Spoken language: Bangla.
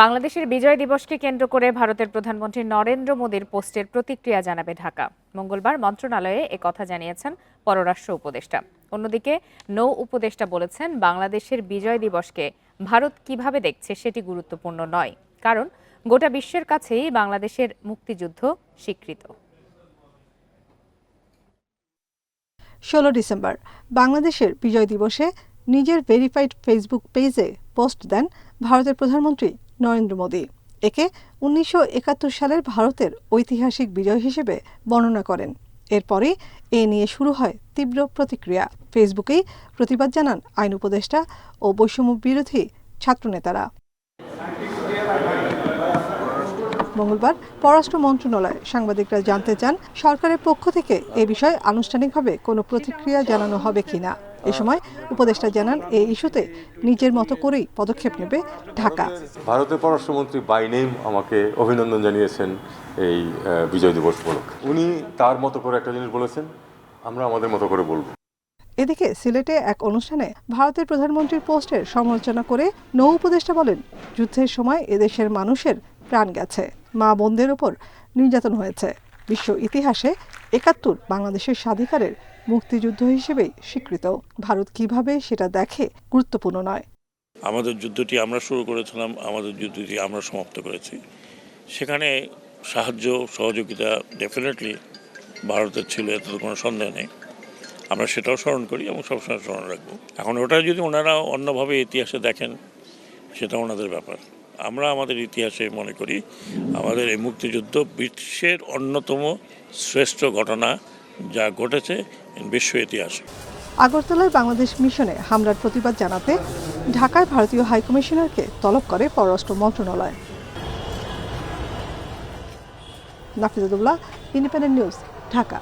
বাংলাদেশের বিজয় দিবসকে কেন্দ্র করে ভারতের প্রধানমন্ত্রী নরেন্দ্র মোদীর পোস্টের প্রতিক্রিয়া জানাবে ঢাকা। মঙ্গলবার মন্ত্রণালয়ে কথা জানিয়েছেন পররাষ্ট্র উপদেষ্টা। অন্যদিকে নৌ উপদেষ্টা বলেছেন, বাংলাদেশের বিজয় দিবসকে ভারত কীভাবে দেখছে সেটি গুরুত্বপূর্ণ নয়, কারণ গোটা বিশ্বের কাছেই বাংলাদেশের মুক্তিযুদ্ধ স্বীকৃত। ষোলো ডিসেম্বর, বাংলাদেশের বিজয় দিবসে নিজের ভেরিফাইড ফেসবুক পেজে পোস্ট দেন ভারতের প্রধানমন্ত্রী নরেন্দ্র মোদী, একে উনিশশো একাত্তর সালের ভারতের ঐতিহাসিক বিজয় হিসেবে বর্ণনা করেন। এরপরই এ নিয়ে শুরু হয় তীব্র প্রতিক্রিয়া। ফেসবুকেই প্রতিবাদ জানান আইন উপদেষ্টা ও বৈষম্য বিরোধী ছাত্রনেতারা। মঙ্গলবার পররাষ্ট্র মন্ত্রণালয় সাংবাদিকরা জানতে চান, সরকারের পক্ষ থেকে এ বিষয়ে আনুষ্ঠানিকভাবে কোনো প্রতিক্রিয়া জানানো হবে কিনা। এ সময় উপদেষ্টা জানান এই ইস্যুতে নিজের মতো করেই পদক্ষেপ নেবে ঢাকা। ভারতের পররাষ্ট্রমন্ত্রী বাই নেম আমাকে অভিনন্দন জানিয়েছেন এই বিজয় দিবস উপলক্ষে। উনি তার মতো করে একটা জিনিস বলেছেন আমরা আমাদের মতো করে বলব। এদিকে সিলেটে এক অনুষ্ঠানে ভারতের প্রধানমন্ত্রীর পোস্টের সমালোচনা করে নৌ উপদেষ্টা বলেন যুদ্ধের সময় এদেশের মানুষের প্রাণ গেছে। মা বোনদের ওপর নির্যাতন হয়েছে। বিশ্ব ইতিহাসে একাত্তর বাংলাদেশের স্বাধিকারের মুক্তিযুদ্ধ হিসেবেই স্বীকৃত। ভারত কীভাবে সেটা দেখে গুরুত্বপূর্ণ নয়। আমাদের যুদ্ধটি আমরা শুরু করেছিলাম, আমাদের যুদ্ধটি আমরা সমাপ্ত করেছি। সেখানে সাহায্য, সহযোগিতা ডেফিনেটলি ভারতের ছিল, এত কোনো সন্দেহ নেই। আমরা সেটাও স্মরণ করি এবং সবসময় স্মরণ রাখব। এখন ওটা যদি ওনারা অন্যভাবে ইতিহাসে দেখেন, সেটা ওনাদের ব্যাপার। আমরা আমাদের ইতিহাসে মনে করি আমাদের এই মুক্তিযুদ্ধ বিশ্বের অন্যতম শ্রেষ্ঠ ঘটনা যা ঘটেছে বিশ্ব ইতিহাসে। আগরতলায় বাংলাদেশ মিশনে হামলার প্রতিবাদ জানাতে ঢাকায় ভারতীয় হাইকমিশনারকে তলব করে পররাষ্ট্র মন্ত্রণালয়। Nafizuddoula Independent News Dhaka.